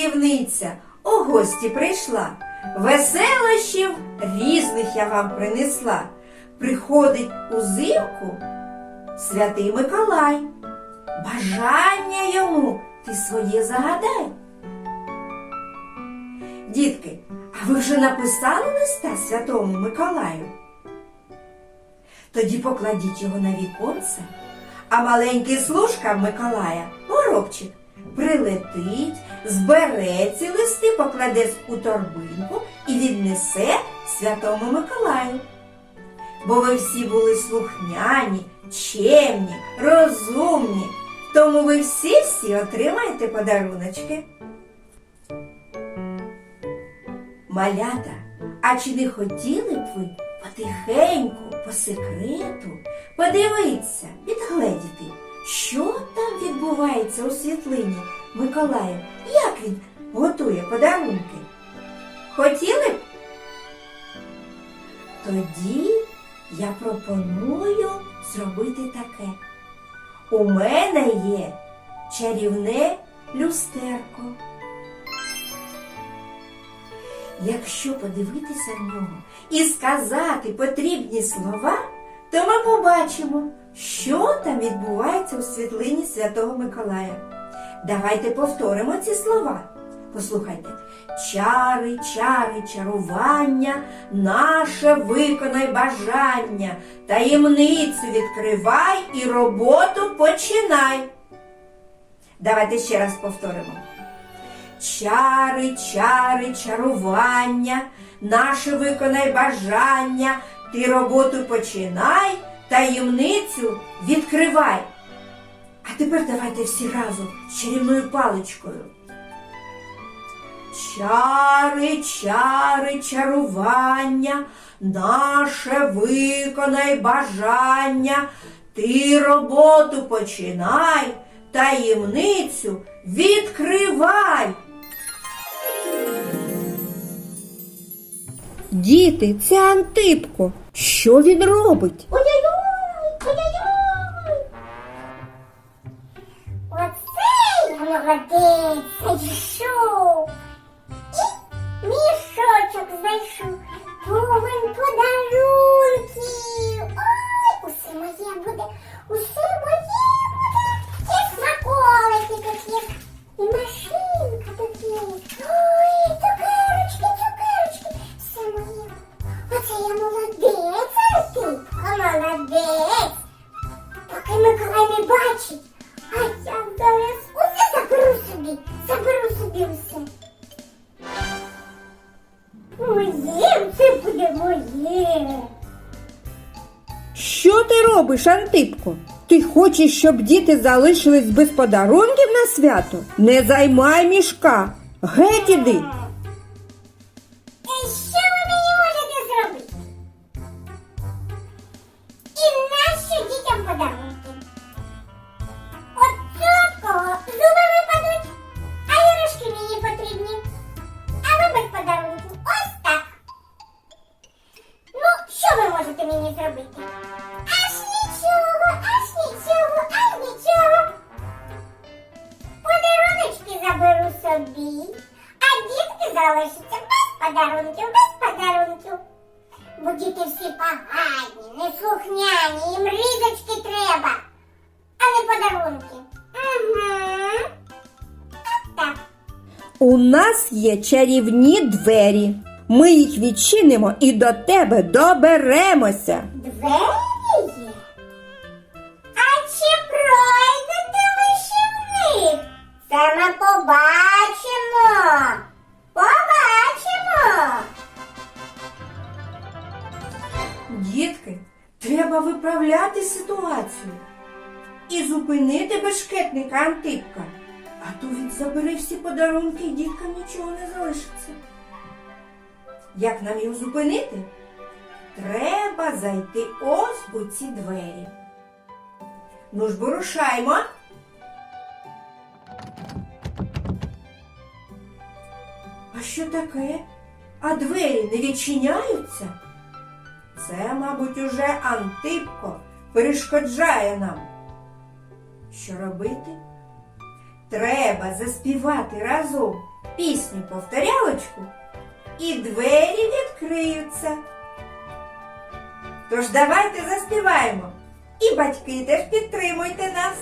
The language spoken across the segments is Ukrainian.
чарівниця у гості прийшла. Веселощів різних я вам принесла. Приходить узимку святий Миколай. Бажання йому ти своє загадай. Дітки, а ви вже написали листа святому Миколаю? Тоді покладіть його на віконце, а маленький служка Миколая, горобчик, прилетить, збере ці листи, покладе у торбинку і віднесе святому Миколаю. Бо ви всі були слухняні, чемні, розумні, тому ви всі-всі отримаєте подаруночки. Малята, а чи не хотіли б ви потихеньку, по секрету, подивитися, відгледіти, що там відбувається у світлині Миколая, як він готує подарунки? Хотіли б? Тоді я пропоную зробити таке. У мене є чарівне люстерко. Якщо подивитися в нього і сказати потрібні слова, то ми побачимо, що там відбувається у світлині Святого Миколая. Давайте повторимо ці слова. Послухайте. Чари, чари, чарування, наше виконай бажання, таємницю відкривай і роботу починай. Давайте ще раз повторимо. Чари, чари, чарування, наше виконай бажання, ти роботу починай, таємницю відкривай. Тепер давайте всі разом з чарівною паличкою. Чари, чари, чарування, наше виконай бажання, ти роботу починай, таємницю відкривай. Діти, це Антипко. Що він робить? Ой-ой-ой, Оце я молодець. І мішочок знайшов. Хочеш, щоб діти залишились без подарунків на свято? Не займай мішка. Геть іди. Є чарівні двері. Ми їх відчинимо і до тебе доберемося. Двері є. А чи пройдете ви ще в них? Це ми побачимо. Побачимо. Дітки, треба виправляти ситуацію і зупинити бешкетника Антипка. А то він забере всі подарунки і діткам нічого не залишиться. Як нам його зупинити? Треба зайти ось у ці двері. Ну ж, бо рушаймо. А що таке? А двері не відчиняються? Це, мабуть, уже Антипко перешкоджає нам. Що робити? Треба заспівати разом пісню повторялочку, і двері відкриються. Тож давайте заспіваємо. І батьки теж підтримуйте нас.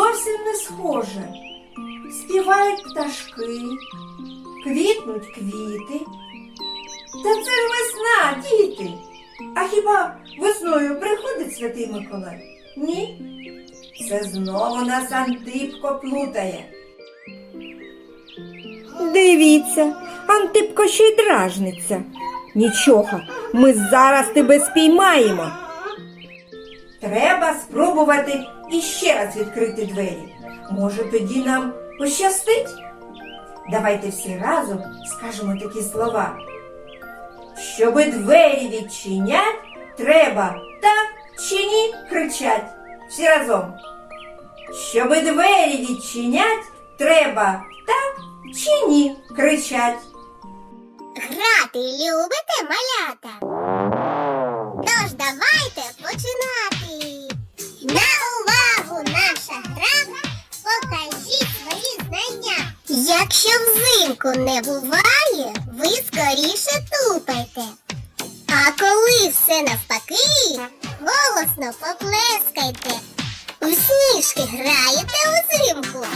Зовсім не схоже. Співають пташки, квітнуть квіти. Та це ж весна, діти. А хіба весною приходить святий Миколай? Ні. Це знову нас Антипко плутає. Дивіться, Антипко ще й дражниться. Нічого, ми зараз тебе спіймаємо. Треба спробувати іще раз відкрити двері. Може, тоді нам пощастить? Давайте всі разом скажемо такі слова. Щоби двері відчинять, треба так чи ні кричать. Всі разом. Щоби двері відчинять, треба так чи ні кричать. Грати любите малята? Тож давайте починати. Якщо взимку не буває, ви скоріше тупайте. А коли все навпаки, голосно поплескайте. У сніжки граєте узимку.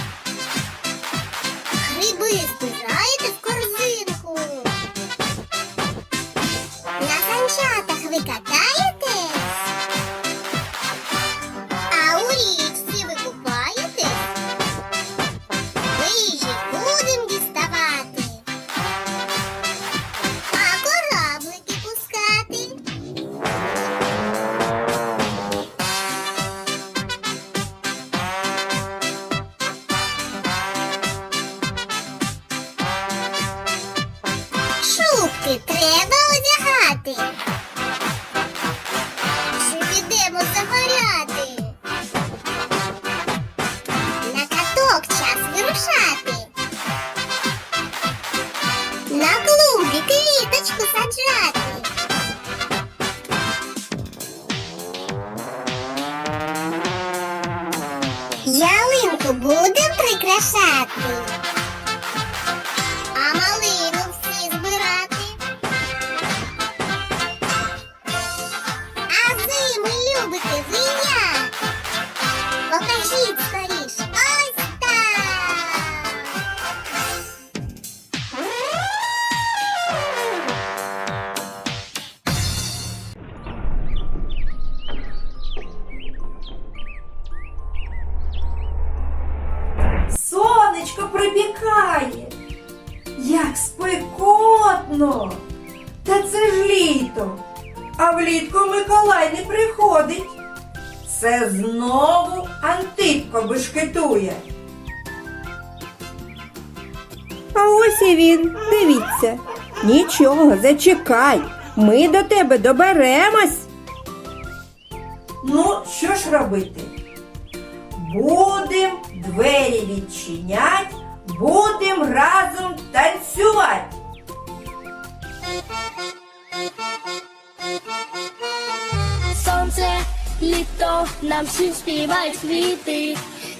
Гриби збираєте в корзинку. happy. А ось і він, дивіться. Нічого, зачекай. Ми до тебе доберемось. Ну, що ж робити? Будем двері відчинять, будем разом танцювати. Сонце, літо, нам всім співають квіти.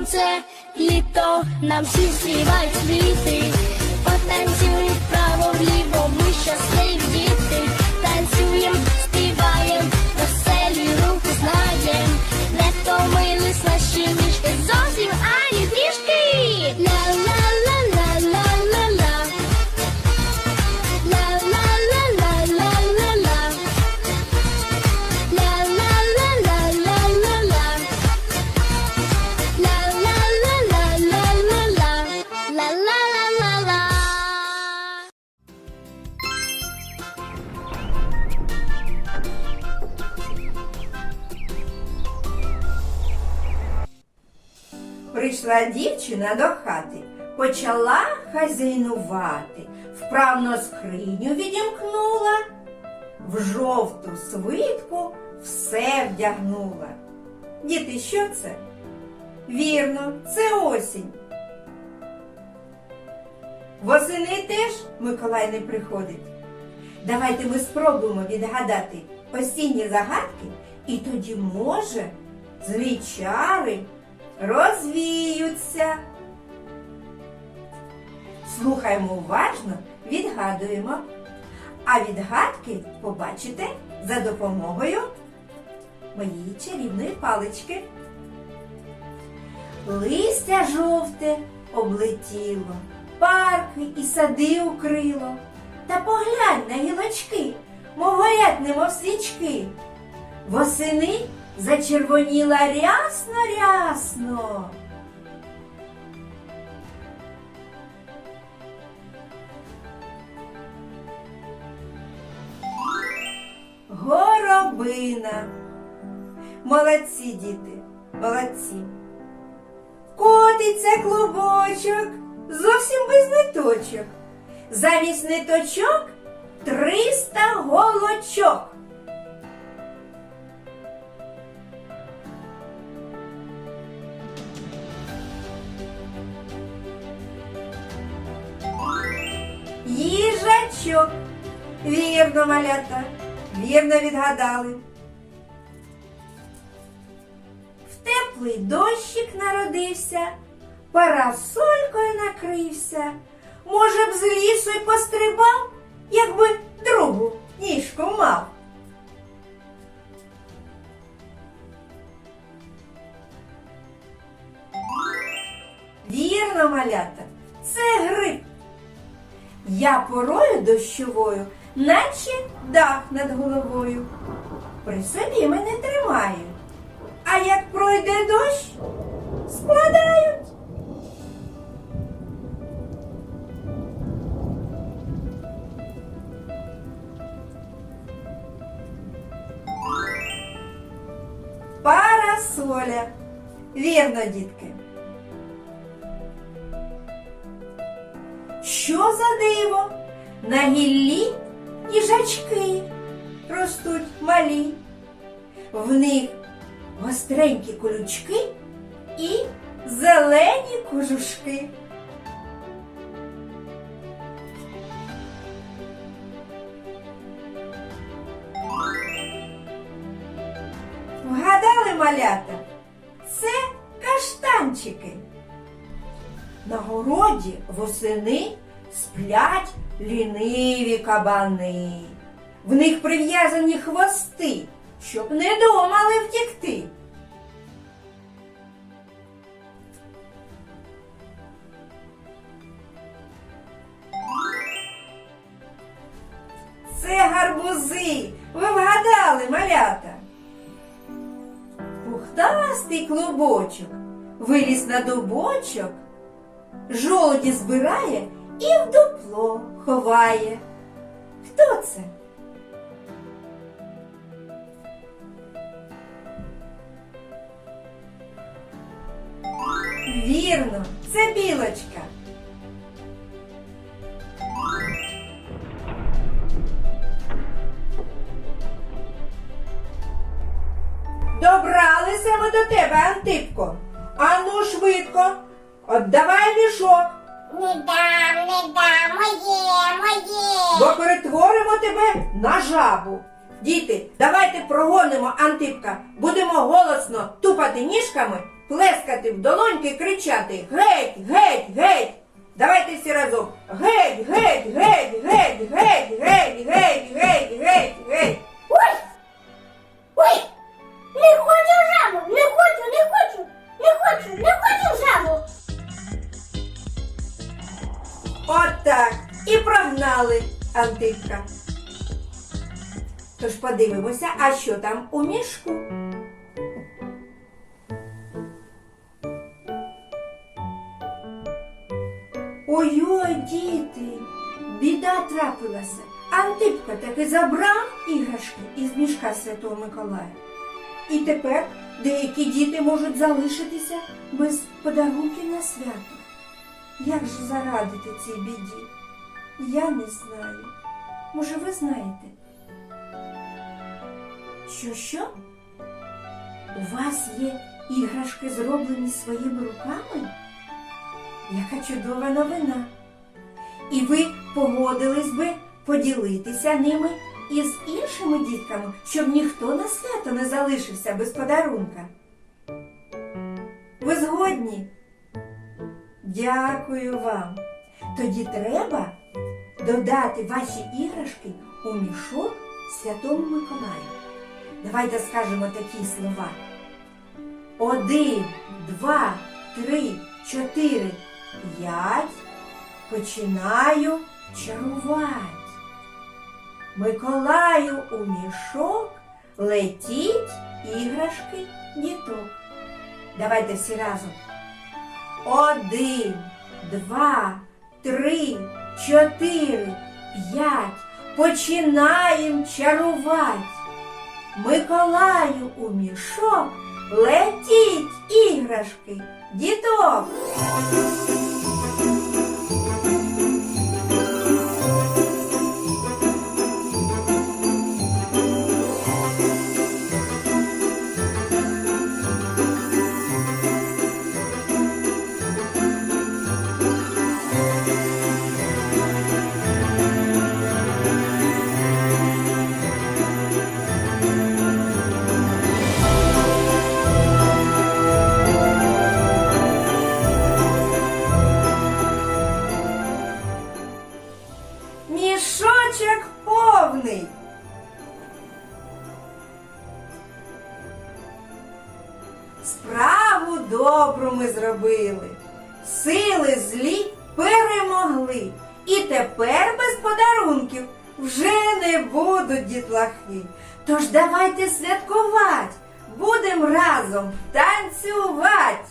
Сонце, літо, нам всі співають квіти. потанцюй вправо вліво, ми щасливі діти. Танцюєм, співаєм, веселі руки знаєм. Не втомились наші ніжки зовсім ані трішки. Прийшла дівчина до хати, почала хазяйнувати, вправно скриню відімкнула, в жовту свитку все вдягнула. Діти, що це? Вірно, це осінь. Восени теж Миколай не приходить. Давайте ми спробуємо відгадати осінні загадки, і тоді, може, злі чари розвіються. Слухаємо уважно, відгадуємо. А відгадки побачите за допомогою моєї чарівної палички. Листя жовте облетіло, парки і сади укрило. Та поглянь на гілочки, мов горять, немов свічки. Восени зачервоніла рясно-рясно. Горобина. Молодці, діти, молодці. Котиться клубочок, зовсім без ниточок. Замість ниточок триста голочок. Їжачок. Вірно, малята, вірно відгадали. В теплий дощик народився, парасолькою накрився. Може б з лісу й пострибав, якби другу ніжку мав. Вірно, малята, це гриб. Я порою дощовою, наче дах над головою. При собі мене тримають. А як пройде дощ, складають. Парасоля. Вірно, дітки. Що за диво? На гіллі їжачки ростуть малі. В них гостренькі колючки і зелені кожушки. Вгадали малята? Це каштанчики. На городі восени сплять ліниві кабани. В них прив'язані хвости, щоб не думали втікти. Це гарбузи. Ви вгадали, малята. Пухтастий клубочок виліз на дубочок, жолоді збирає і в дупло ховає. Хто це? Вірно, це білочка. Добралися ми до тебе, Антипко. Ану швидко, отдавай мішок, Не дам, не дам, моє, моє. бо перетворимо тебе на жабу. Діти, давайте прогонимо Антипка. Будемо голосно тупати ніжками, плескати в долоньки, кричати Геть, геть, геть. Давайте всі разом. Геть, геть, геть, геть, геть, геть, геть, геть, геть, геть. Ой! Ой! Не хочу жабу! Не хочу, не хочу! Не хочу, не хочу жабу! От так. І прогнали Антипка. Тож подивимося, а що там у мішку. Ой-ой, діти, біда трапилася. Антипко таки забрав іграшки із мішка Святого Миколая. І тепер деякі діти можуть залишитися без подарунків на свято. Як же зарадити цій біді? Я не знаю. Може, ви знаєте? Що що? У вас є іграшки, зроблені своїми руками? Яка чудова новина. І ви погодились би поділитися ними із іншими дітками, щоб ніхто на свято не залишився без подарунка. Ви згодні? Дякую вам. Тоді треба додати ваші іграшки у мішок Святому Миколаю. Давайте скажемо такі слова. Один, два, три, чотири, п'ять. Починаю чарувати. Миколаю у мішок летіть іграшки діток. Давайте всі разом. Один, два, три, чотири, п'ять. Починаєм чарувати. Миколаю у мішок летіть іграшки, діток. Добру ми зробили, сили злі перемогли. І тепер без подарунків вже не будуть дітлахи. Тож давайте святкувати, будемо разом танцювати.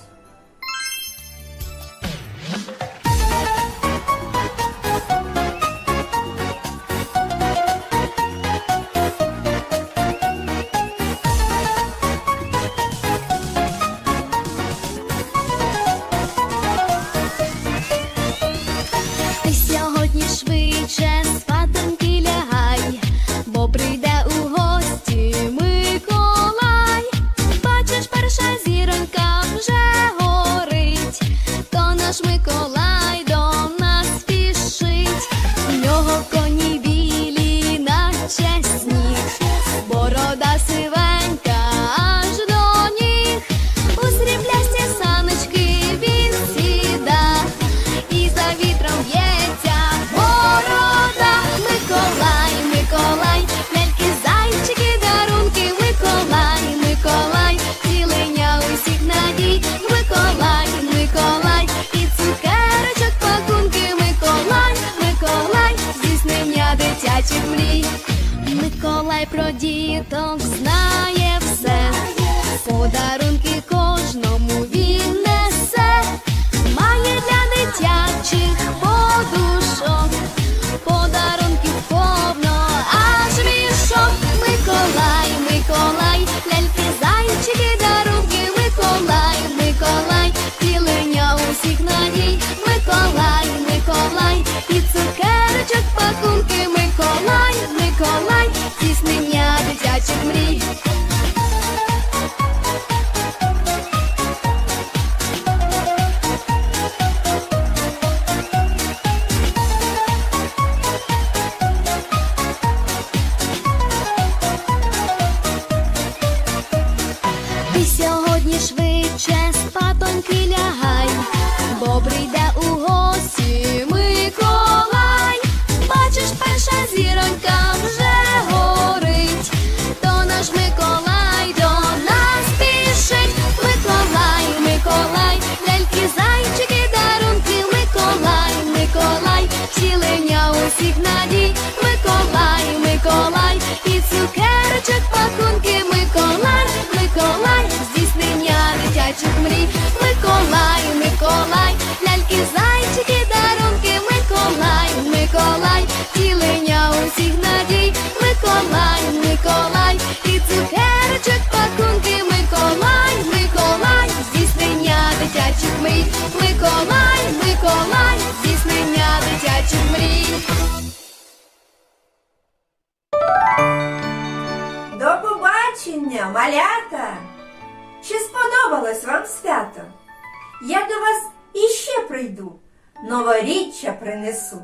Читай про діток, знає все, подарунки кожному. get me. нам, малята! Чи сподобалось вам свято? Я до вас іще прийду, новоріччя принесу.